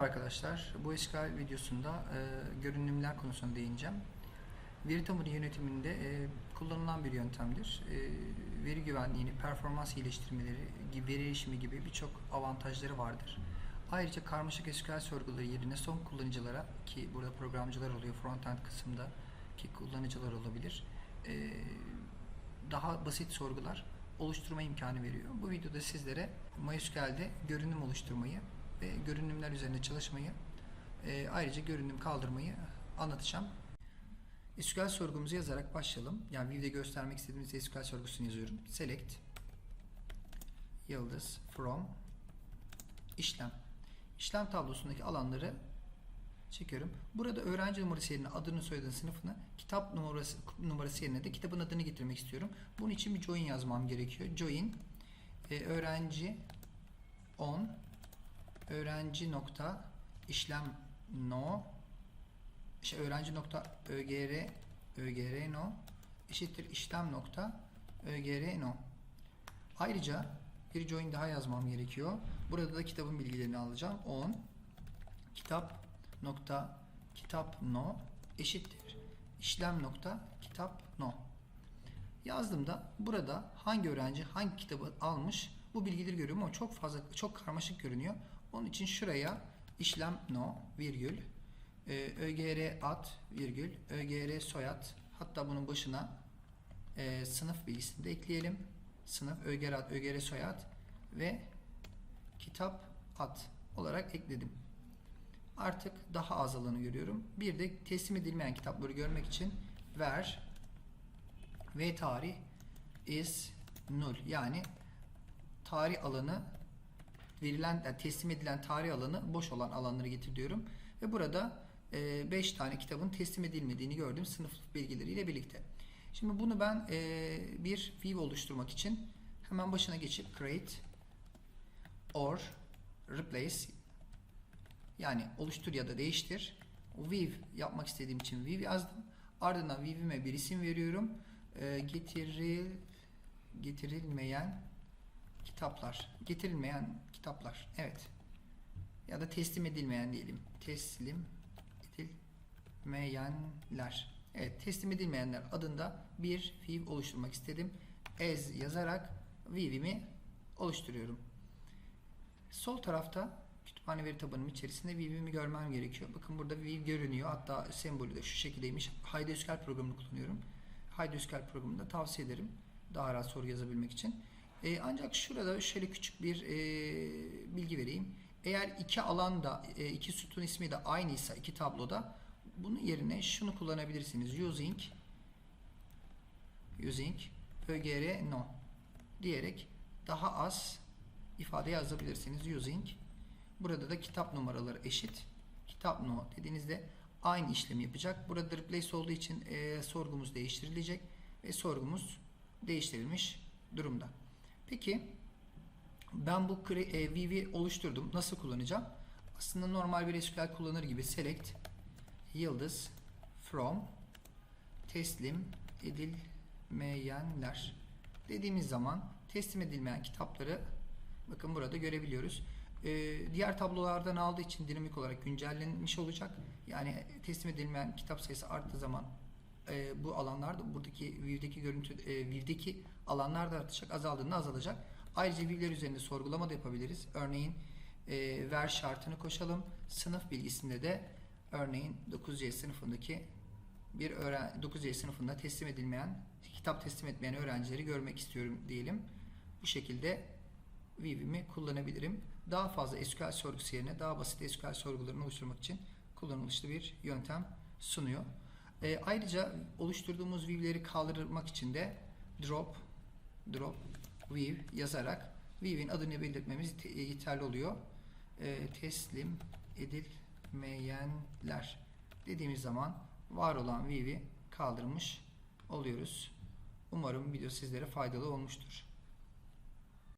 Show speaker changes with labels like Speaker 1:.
Speaker 1: Arkadaşlar bu SQL videosunda e, görünümler konusuna değineceğim. Veri tabanı yönetiminde e, kullanılan bir yöntemdir. E, veri güvenliğini, performans iyileştirmeleri, veri erişimi gibi birçok avantajları vardır. Ayrıca karmaşık SQL sorguları yerine son kullanıcılara ki burada programcılar oluyor frontend kısımda ki kullanıcılar olabilir. e, daha basit sorgular oluşturma imkanı veriyor. Bu videoda sizlere MySQL'de görünüm oluşturmayı ve görünümler üzerinde çalışmayı, e, ayrıca görünüm kaldırmayı anlatacağım. SQL sorgumuzu yazarak başlayalım. Yani View'de göstermek istediğimiz SQL sorgusunu yazıyorum. Select yıldız from işlem. İşlem tablosundaki alanları çekiyorum. Burada öğrenci numarası yerine adını, soyadını, sınıfını, kitap numarası, numarası yerine de kitabın adını getirmek istiyorum. Bunun için bir join yazmam gerekiyor. Join e, öğrenci on öğrenci nokta işlem no. İşte öğrenci nokta ögr ögr no. Eşittir işlem nokta ögr no. Ayrıca bir join daha yazmam gerekiyor. Burada da kitabın bilgilerini alacağım. 10 kitap nokta kitap no eşittir. İşlem nokta kitap no. Yazdığımda burada hangi öğrenci hangi kitabı almış bu bilgileri görüyorum ama çok fazla çok karmaşık görünüyor. Onun için şuraya işlem no virgül e, ögr ad virgül ögr soyad hatta bunun başına e, sınıf bilgisini de ekleyelim. Sınıf ögr ad ögr soyad ve kitap ad olarak ekledim. Artık daha az alanı görüyorum. Bir de teslim edilmeyen kitapları görmek için ver ve tarih is null yani tarih alanı verilen yani teslim edilen tarih alanı boş olan alanları getir diyorum ve burada 5 tane kitabın teslim edilmediğini gördüm sınıf bilgileriyle birlikte. Şimdi bunu ben e, bir view oluşturmak için hemen başına geçip create or replace yani oluştur ya da değiştir. View yapmak istediğim için view yazdım. Ardından view'ime bir isim veriyorum. E, getiril getirilmeyen kitaplar. Getirilmeyen kitaplar. Evet. Ya da teslim edilmeyen diyelim. Teslim edilmeyenler. Evet, teslim edilmeyenler adında bir view oluşturmak istedim. As yazarak view'imi oluşturuyorum. Sol tarafta kütüphane veri tabanım içerisinde view'imi görmem gerekiyor. Bakın burada view görünüyor. Hatta sembolü de şu şekildeymiş. Haydi SQL programını kullanıyorum. Haydi SQL programını da tavsiye ederim. Daha rahat soru yazabilmek için. E, ancak şurada şöyle küçük bir e, bilgi vereyim. Eğer iki alanda, e, iki sütun ismi de aynıysa iki tabloda bunun yerine şunu kullanabilirsiniz. Using using ögr no diyerek daha az ifade yazabilirsiniz. Using burada da kitap numaraları eşit. Kitap no dediğinizde aynı işlemi yapacak. Burada replace olduğu için e, sorgumuz değiştirilecek ve sorgumuz değiştirilmiş durumda. Peki ben bu e, VV oluşturdum. Nasıl kullanacağım? Aslında normal bir SQL kullanır gibi select yıldız from teslim edilmeyenler dediğimiz zaman teslim edilmeyen kitapları bakın burada görebiliyoruz. Ee, diğer tablolardan aldığı için dinamik olarak güncellenmiş olacak. Yani teslim edilmeyen kitap sayısı arttığı zaman e, bu alanlarda buradaki view'deki görüntü e, view'deki alanlar da artacak, azaldığında azalacak. Ayrıca view'ler üzerinde sorgulama da yapabiliriz. Örneğin e, ver şartını koşalım. Sınıf bilgisinde de örneğin 9C sınıfındaki bir öğren 9C sınıfında teslim edilmeyen, kitap teslim etmeyen öğrencileri görmek istiyorum diyelim. Bu şekilde view'imi kullanabilirim. Daha fazla SQL sorgusu yerine daha basit SQL sorgularını oluşturmak için kullanılmışlı bir yöntem sunuyor. E, ayrıca oluşturduğumuz view'leri kaldırmak için de drop drop view yazarak view'in adını belirtmemiz yeterli oluyor. E, teslim edilmeyenler dediğimiz zaman var olan view'i kaldırmış oluyoruz. Umarım video sizlere faydalı olmuştur.